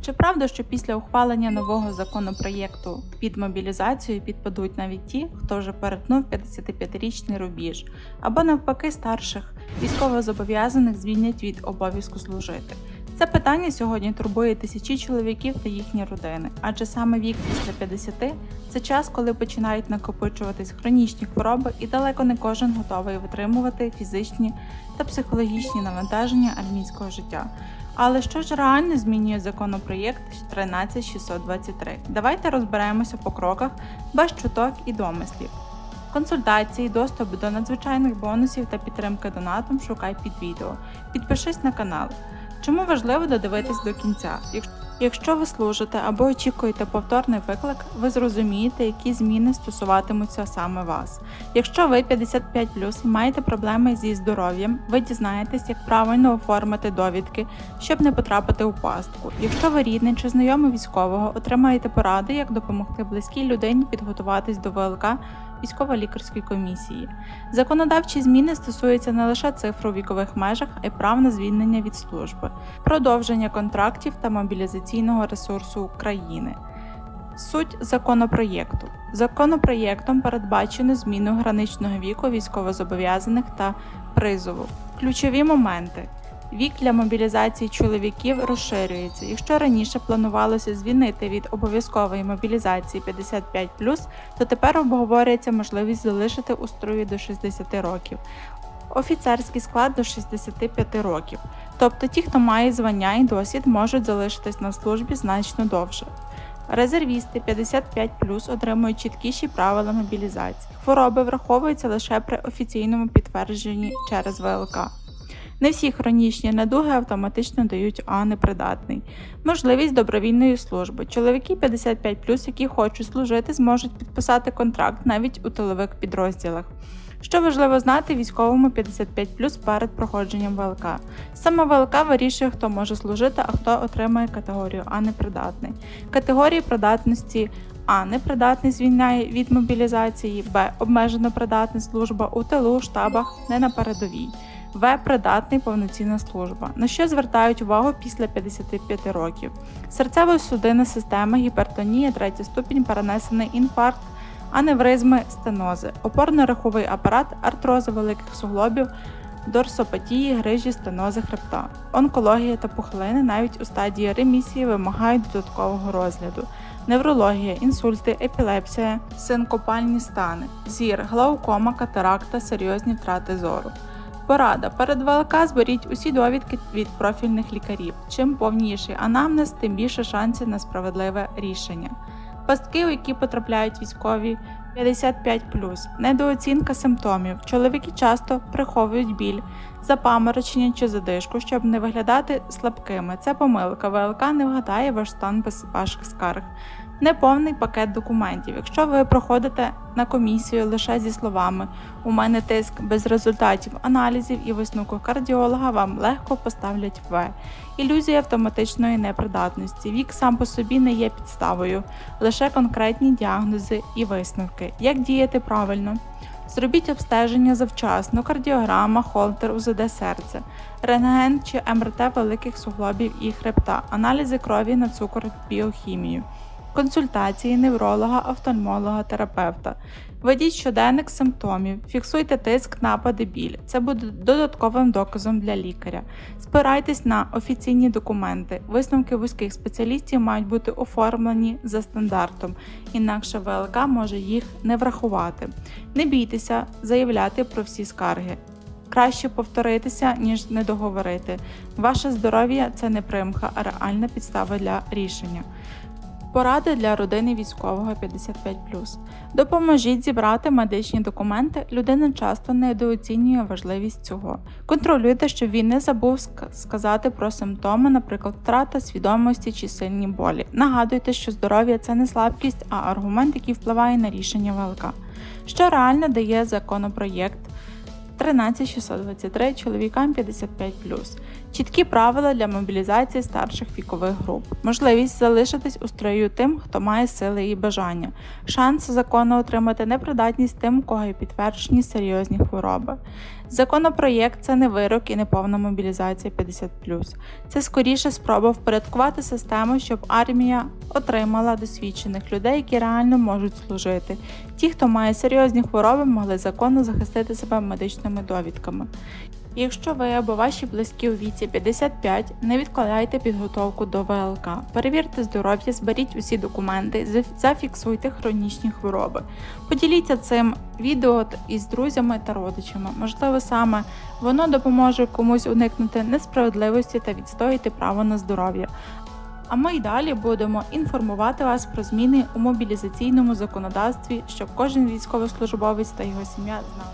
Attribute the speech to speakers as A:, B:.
A: Чи правда, що після ухвалення нового законопроєкту під мобілізацію підпадуть навіть ті, хто вже перетнув 55-річний рубіж, або навпаки старших військовозобов'язаних звільнять від обов'язку служити? Це питання сьогодні турбує тисячі чоловіків та їхні родини, адже саме вік після 50 – це час, коли починають накопичуватись хронічні хвороби, і далеко не кожен готовий витримувати фізичні та психологічні навантаження армійського життя. Але що ж реально змінює законопроєкт 13623? Давайте розберемося по кроках без чуток і домислів. Консультації, доступ до надзвичайних бонусів та підтримки донатом шукай під відео. Підпишись на канал. Чому важливо додивитись до кінця? Якщо- ви служите або очікуєте повторний виклик, ви зрозумієте, які зміни стосуватимуться саме вас. Якщо ви 55 і маєте проблеми зі здоров'ям, ви дізнаєтесь, як правильно оформити довідки, щоб не потрапити у пастку. Якщо ви рідний чи знайомий військового, отримаєте поради, як допомогти близькій людині підготуватись до ВЛК військово-лікарської комісії. Законодавчі зміни стосуються не лише цифр у вікових межах, а й прав на звільнення від служби, продовження контрактів та мобілізаційного ресурсу України. Суть законопроєкту. Законопроєктом передбачено зміну граничного віку військовозобов'язаних та призову. Ключові моменти. Вік для мобілізації чоловіків розширюється. Якщо раніше планувалося звільнити від обов'язкової мобілізації 55+, то тепер обговорюється можливість залишити у строї до 60 років. Офіцерський склад до 65 років. Тобто ті, хто має звання і досвід, можуть залишитись на службі значно довше. Резервісти 55 отримують чіткіші правила мобілізації. Хвороби враховуються лише при офіційному підтвердженні через ВЛК. Не всі хронічні недуги автоматично дають А непридатний. Можливість добровільної служби. Чоловіки 55 які хочуть служити, зможуть підписати контракт навіть у тилових підрозділах. Що важливо знати військовому 55 перед проходженням ВЛК. Саме ВЛК вирішує, хто може служити, а хто отримає категорію А непридатний. Категорії придатності А. Непридатний звільняє від мобілізації, Б. Обмежено придатний служба у тилу, штабах, не на передовій. В. Придатний повноцінна служба. На що звертають увагу після 55 років? Серцево-судинна система, гіпертонія, третій ступінь, перенесений інфаркт, аневризми, стенози, опорно-раховий апарат, артрози великих суглобів, дорсопатії, грижі, стенози хребта. Онкологія та пухлини навіть у стадії ремісії вимагають додаткового розгляду. Неврологія, інсульти, епілепсія, синкопальні стани, зір, глаукома, катаракта, серйозні втрати зору. Порада. Перед ВЛК зберіть усі довідки від профільних лікарів. Чим повніший анамнез, тим більше шансів на справедливе рішення. Пастки, у які потрапляють військові 55 недооцінка симптомів. Чоловіки часто приховують біль, запаморочення чи задишку, щоб не виглядати слабкими. Це помилка. ВЛК не вгадає ваш стан без ваших скарг. Неповний пакет документів. Якщо ви проходите на комісію лише зі словами У мене тиск без результатів аналізів і висновку кардіолога, вам легко поставлять В. Ілюзія автоматичної непридатності. Вік сам по собі не є підставою, лише конкретні діагнози і висновки. Як діяти правильно? Зробіть обстеження завчасно, кардіограма, холтер, УЗД серця, рентген чи МРТ великих суглобів і хребта, аналізи крові на цукор, біохімію консультації невролога, офтальмолога, терапевта. Ведіть щоденник симптомів, фіксуйте тиск, напади, біль. Це буде додатковим доказом для лікаря. Спирайтесь на офіційні документи. Висновки вузьких спеціалістів мають бути оформлені за стандартом, інакше ВЛК може їх не врахувати. Не бійтеся заявляти про всі скарги. Краще повторитися, ніж не договорити. Ваше здоров'я це не примха, а реальна підстава для рішення. Поради для родини військового 55 Допоможіть зібрати медичні документи. Людина часто недооцінює важливість цього. Контролюйте, щоб він не забув сказати про симптоми, наприклад, втрата свідомості чи сильні болі. Нагадуйте, що здоров'я це не слабкість, а аргумент, який впливає на рішення ВЛК. Що реально дає законопроєкт 13623 чоловікам 55 чіткі правила для мобілізації старших вікових груп, можливість залишитись у строю тим, хто має сили і бажання, шанс законно отримати непридатність тим, у кого є підтверджені серйозні хвороби. Законопроєкт це не вирок і не повна мобілізація 50+. Це скоріше спроба впорядкувати систему, щоб армія отримала досвідчених людей, які реально можуть служити. Ті, хто має серйозні хвороби, могли законно захистити себе медичними довідками. Якщо ви або ваші близькі у віці 55, не відкладайте підготовку до ВЛК. Перевірте здоров'я, зберіть усі документи, зафіксуйте хронічні хвороби. Поділіться цим відео із друзями та родичами. Можливо, саме воно допоможе комусь уникнути несправедливості та відстояти право на здоров'я. А ми й далі будемо інформувати вас про зміни у мобілізаційному законодавстві, щоб кожен військовослужбовець та його сім'я знали.